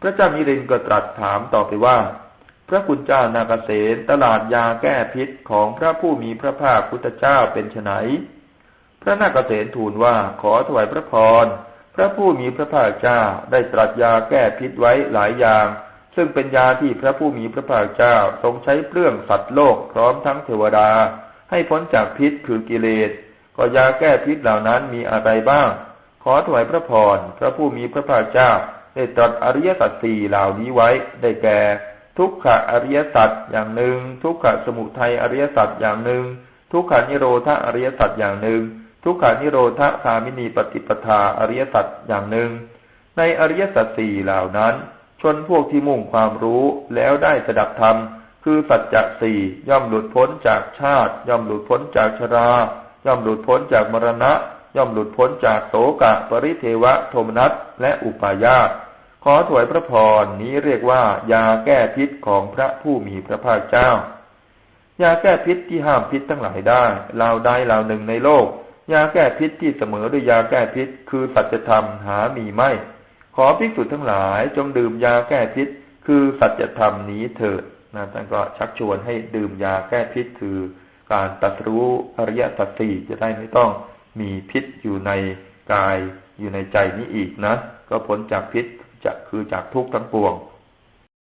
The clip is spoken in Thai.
พระเจ้ามิรินก็ตรัสถามต่อไปว่า พระคุณเจ้านาเกษตตลาดยาแก้พิษของพระผู้มีพระภาคพุทธเจ้าเป็นไนพระนาเกษตทูลว่าขอถวายพระพรพระผู้มีพระภาคเจ้าได้ตรัสยาแก้พิษไว้หลายอย่าง ซึ่งเป็นยาที่พระผู้มีพระภาคเจ้าทรงใช้เปลื้องสัตว์โลกพร้อมทั้งเทวดา ให้พ้นจากพิษคือกิเลสก็ยาแก้พิษเหล่านั้นมีอะไรบ้าง ขอถวายพระพรพระผู้มีพระภาคเจ้า ได้ตรัสอริยสัจสี่เหล่านี้ไว้ได้แก่ ทุกขอริยสัจอย่างหนึ่ง ทุกขสมุทัยอริยสัจอย่างหนึ่ง ทุกขานิโรธอริยสัจอย่างหนึ่ง ทุกขานิโรธคามินีปฏิปทาอริยสัจอย่างหนึ่ง ในอริยสัจสี่เหล่านั้น ชนพวกที่มุ่งความรู้แล้วได้สดับธรรม คือสัจจะสี่ย่อมหลุดพ้นจากชาติ ย่อมหลุดพ้นจากชรา ย่อมหลุดพ้นจากมรณะ ย่อมหลุดพ้นจากโสกะ ปริเทวะ โทมนัสและอุปาญาต ขอถวายพระพรนี้เรียกว่ายาแก้พิษของพระผู้มีพระภาคเจ้า ยาแก้พิษที่ห้ามพิษทั้งหลายได้เล่าใดเล่าหนึ่งในโลก ยาแก้พิษที่เสมอด้วยยาแก้พิษ คือสัจธรรมหามีไม่ ขอภิกษุทั้งหลายจงดื่มยาแก้พิษ คือสัจธรรมนี้เถิดนะท่านก็ชักชวนให้ดื่มยาแก้พิษคือการตัดรู้อริยสัจสี่จะได้ไม่ต้องมีพิษอยู่ในกายอยู่ในใจนี้อีกนะ ก็พ้นจากพิษ จะคือจากทุกข์ทั้งปวง